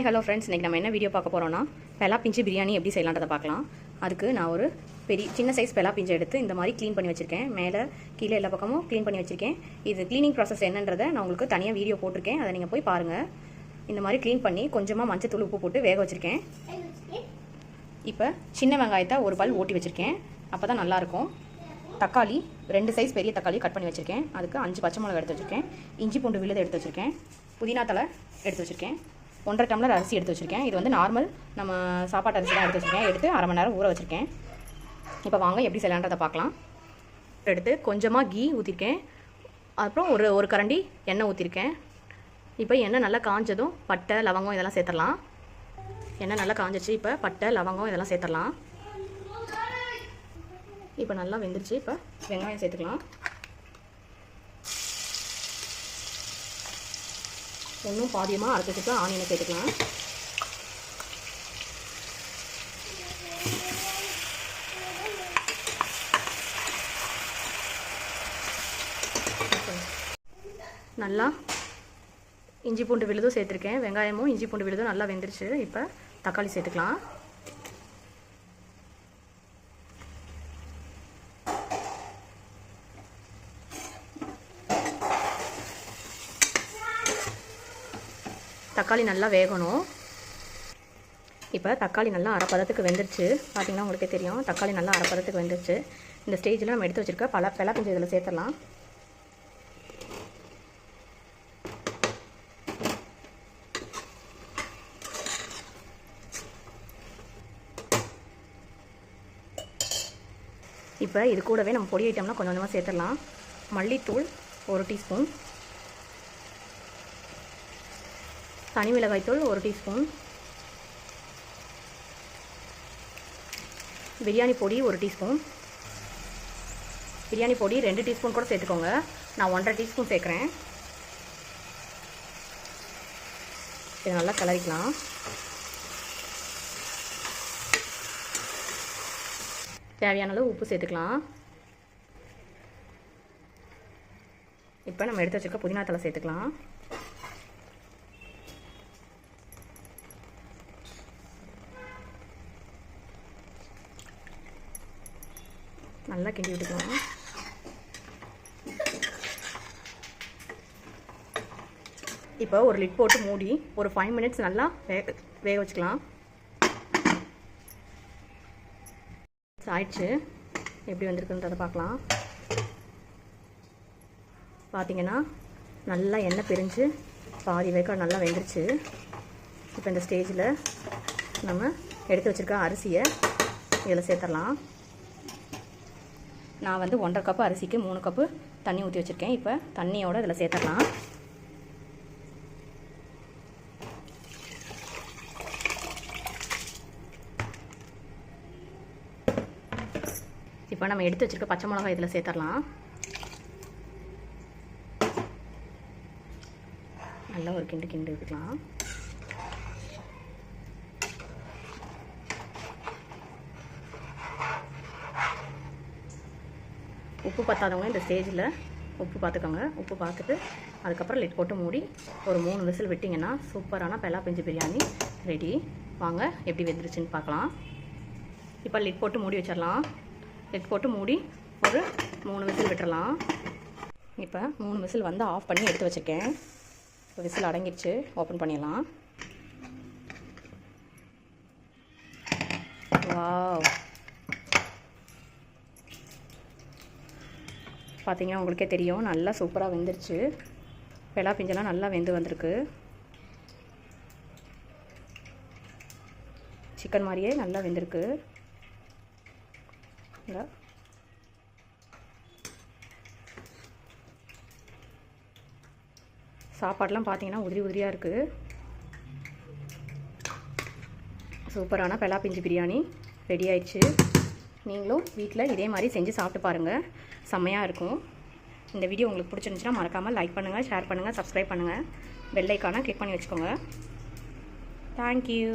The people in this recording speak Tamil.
ஹாய் ஹலோ ஃப்ரெண்ட்ஸ் இன்றைக்கி நம்ம என்ன வீடியோ பார்க்க போகிறோம்னா பெலா பிஞ்சு பிரியாணி எப்படி செய்யலான்றதை பார்க்கலாம். அதுக்கு நான் ஒரு பெரிய சின்ன சைஸ் பெலா பிஞ்சை எடுத்து இந்த மாதிரி க்ளீன் பண்ணி வச்சுருக்கேன். மேலே கீழே எல்லா பக்கமும் க்ளீன் பண்ணி வச்சுருக்கேன். இது க்ளீனிங் ப்ராசஸ் என்னன்றதை நான் உங்களுக்கு தனியாக வீடியோ போட்டிருக்கேன். அதை நீங்கள் போய் பாருங்கள் இந்த மாதிரி க்ளீன் பண்ணி கொஞ்சமாக மஞ்சத்தூள் உப்பு போட்டு வேக வச்சுருக்கேன். இப்போ சின்ன வெங்காயத்தை ஒரு பல் ஓட்டி வச்சுருக்கேன். அப்போ தான் நல்லாயிருக்கும் தக்காளி ரெண்டு சைஸ் பெரிய தக்காளி கட் பண்ணி வச்சுருக்கேன். அதுக்கு அஞ்சு பச்சை மிளகா எடுத்து வச்சுருக்கேன். இஞ்சி பூண்டு விழுது எடுத்து வச்சுருக்கேன். புதினா தலை எடுத்து வச்சுருக்கேன். ஒன்றரை டம்ளர் அரிசி எடுத்து வச்சுருக்கேன். இது வந்து நார்மல் நம்ம சாப்பாட்டு அரிசி தான் எடுத்து வச்சுருக்கேன். எடுத்து அரை மணி நேரம் ஊற வச்சுருக்கேன். இப்போ வாங்க எப்படி செய்யலான்றதை பார்க்கலாம். எடுத்து கொஞ்சமாக கீ ஊற்றிருக்கேன் அப்புறம் ஒரு ஒரு கரண்டி எண்ணெய் ஊற்றிருக்கேன் இப்போ எண்ணெய் நல்லா காஞ்சதும் பட்டை லவங்கம் இதெல்லாம் சேர்த்துடலாம். எண்ணெய் நல்லா காஞ்சிச்சு இப்போ பட்டை லவங்கம் இதெல்லாம் சேர்த்துடலாம். இப்போ நல்லா வெந்துருச்சு. இப்போ வெங்காயம் சேர்த்துக்கலாம். ஒன்றும் பாதியமாக அரைச்சிட்டு ஆனியனை சேர்த்துக்கலாம். நல்லா இஞ்சி பூண்டு விழுதும் சேர்த்துருக்கேன். வெங்காயமும் இஞ்சி பூண்டு விழுதும் நல்லா வெந்துருச்சு. இப்போ தக்காளி சேர்த்துக்கலாம். தக்காளி நல்லா வேகணும். இப்போ தக்காளி நல்லா அரை பதத்துக்கு வெந்துருச்சு. பார்த்தீங்கன்னா உங்களுக்கே தெரியும். தக்காளி நல்லா அரை பதத்துக்கு வெந்துருச்சு. இந்த ஸ்டேஜில் நம்ம எடுத்து வச்சுருக்க பல பல கொஞ்சம் இதில் சேர்த்துடலாம். இப்போ இது கூடவே நம்ம பொடி ஐட்டம்லாம் கொஞ்சம் கொஞ்சமாக சேர்த்துடலாம். மல்லித்தூள் ஒரு டீஸ்பூன். தனி மிளகாய்த்தூள் ஒரு டீஸ்பூன். பிரியாணி பொடி ஒரு டீஸ்பூன். பிரியாணி பொடி ரெண்டு டீஸ்பூன் கூட சேர்த்துக்கோங்க. நான் ஒன்றரை டீஸ்பூன் சேர்க்குறேன். இது நல்லா கிளறிக்கலாம். தேவையான அளவு உப்பு சேர்த்துக்கலாம். இப்போ நம்ம எடுத்து வச்சுருக்க புதினா தலை சேர்த்துக்கலாம். நல்லா கிண்டி விட்டுக்கலாம். இப்போ ஒரு லிட் போட்டு மூடி ஒரு ஃபைவ் மினிட்ஸ் நல்லா வேக வேக வச்சுக்கலாம். ஆயிடுச்சு. எப்படி வந்திருக்குன்றதை பார்க்கலாம். பார்த்தீங்கன்னா நல்லா எண்ணெய் பிரிஞ்சு பாதி வேக்காடு நல்லா வெந்துருச்சு. இப்போ இந்த ஸ்டேஜில் நம்ம எடுத்து வச்சுருக்க அரிசியை இதில் சேர்த்துடலாம். நான் வந்து ஒன்றரை கப்பு அரிசிக்கு மூணு கப்பு தண்ணி ஊற்றி வச்சுருக்கேன். இப்போ தண்ணியோடு இதில் சேர்த்துடலாம். இப்போ நம்ம எடுத்து வச்சுருக்க பச்சை மிளகாய் இதில் சேர்த்துடலாம். நல்லா ஒரு கிண்டு கிண்டு விட்டுக்கலாம் உப்பு பத்தாதவங்க இந்த ஸ்டேஜில் உப்பு பார்த்துக்கோங்க உப்பு பார்த்துட்டு அதுக்கப்புறம் லிட் போட்டு மூடி ஒரு மூணு விசில் விட்டிங்கன்னா சூப்பரான பெலா பெஞ்சு பிரியாணி ரெடி வாங்க எப்படி வெந்துருச்சுன்னு பார்க்கலாம் இப்போ லிட் போட்டு மூடி வச்சிடலாம். லிட் போட்டு மூடி ஒரு மூணு விசில் விட்டுறலாம். இப்போ மூணு விசில் வந்து ஆஃப் பண்ணி எடுத்து வச்சுருக்கேன். இப்போ விசில் அடங்கிடுச்சு ஓப்பன் பண்ணிடலாம். வாவ் பார்த்தீங்கன்னா உங்களுக்கே தெரியும். நல்லா சூப்பராக வெந்துருச்சு. பெலா பிஞ்செல்லாம் நல்லா வெந்து வந்திருக்கு. சிக்கன் மாதிரியே நல்லா வெந்திருக்கு. சாப்பாடெலாம் பார்த்தீங்கன்னா உதிரி உதிரியாக இருக்குது சூப்பரான பெலா பிஞ்சு பிரியாணி ரெடி ஆயிடுச்சு. நீங்களும் வீட்டில் இதே மாதிரி செஞ்சு சாப்பிட்டு பாருங்கள் செம்மையாக இருக்கும். இந்த வீடியோ உங்களுக்கு பிடிச்சிருந்துச்சுன்னா மறக்காமல் லைக் பண்ணுங்கள் ஷேர் பண்ணுங்கள் சப்ஸ்கிரைப் பண்ணுங்கள் பெல்லைக்கான கிளிக் பண்ணி வச்சுக்கோங்க. தேங்க்யூ